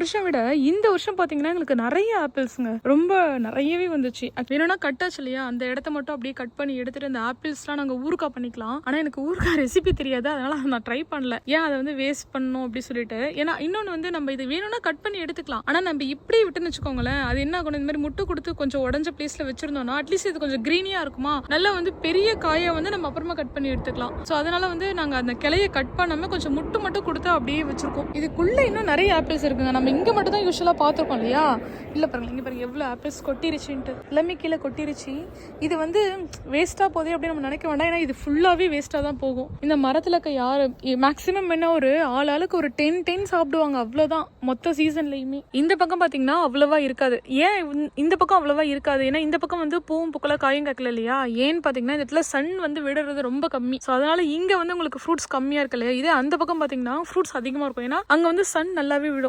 வருஷம் விட இந்த வருஷம் பார்த்தீங்கன்னா எங்களுக்கு நிறைய ஆப்பிள்ஸுங்க ரொம்ப நிறையவே வந்துச்சு. அது வேணும்னா கட்டாச்சு இல்லையா? அந்த இடத்த மட்டும் அப்படியே கட் பண்ணி எடுத்துட்டு அந்த ஆப்பிள்ஸ்லாம் நாங்கள் ஊறுகாய் பண்ணிக்கலாம். ஆனால் எனக்கு ஊறுகாய் ரெசிபி தெரியாது. அதனால நான் ட்ரை பண்ணல. ஏன் அதை வந்து வேஸ்ட் பண்ணணும் அப்படி சொல்லிட்டு. ஏன்னா இன்னொன்று வந்து நம்ம இது வேணும்னா கட் பண்ணி எடுத்துக்கலாம். ஆனால் நம்ம இப்படி விட்டுன்னு வச்சுக்கோங்களேன் அது என்ன ஆகணும்? இந்த மாதிரி முட்டு கொடுத்து கொஞ்சம் உடஞ்ச பிளேஸ்ல வச்சிருந்தோம்னா அட்லீஸ்ட் இது கொஞ்சம் க்ரீனியாக இருக்குமா? நல்லா வந்து பெரிய காயை வந்து நம்ம அப்புறமா கட் பண்ணி எடுத்துக்கலாம். ஸோ அதனால வந்து நாங்கள் அந்த கிளைய கட் பண்ணாம கொஞ்சம் முட்டு மட்டும் கொடுத்து அப்படியே வச்சிருக்கோம். இதுக்குள்ள இன்னும் நிறைய ஆப்பிள்ஸ் இருக்குங்க. நம்ம இங்கே மட்டும் தான் யூஸ்வலாக பார்த்துருக்கோம் இல்லையா? இல்லை பாருங்கள் இங்கே பாருங்கள் எவ்வளோ ஆப்பிள்ஸ் கொட்டிருச்சுன்ட்டு. எல்லாமே கீழே கொட்டிருச்சு. இது வந்து வேஸ்ட்டாக போதே அப்படின்னு நம்ம நினைக்க வேண்டாம். ஏன்னா இது ஃபுல்லாகவே வேஸ்ட்டாக தான் போகும். இந்த மரத்தில் இருக்க யார் மேக்ஸிமம் என்ன ஒரு ஆள் ஆளுக்கு ஒரு டென் டென் சாப்பிடுவாங்க. அவ்வளோதான் மொத்த சீசன்லையுமே இந்த பக்கம் பார்த்தீங்கன்னா அவ்வளோவா இருக்காது. ஏன் இந்த- பக்கம் அவ்வளோவா இருக்காது? ஏன்னா இந்த பக்கம் வந்து பூவும் பூக்கெல்லாம் காயும் கேட்கல இல்லையா? ஏன்னு பார்த்தீங்கன்னா இந்த இடத்துல சன் வந்து விடுறது ரொம்ப கம்மி. ஸோ அதனால இங்கே வந்து உங்களுக்கு ஃப்ரூட்ஸ் கம்மியாக இருக்கு இல்லையா? இதே அந்த பக்கம் பார்த்தீங்கன்னா ஃப்ரூட்ஸ் அதிகமாக இருக்கும். ஏன்னா அங்கே வந்து சன் நல்லாவே விடும்.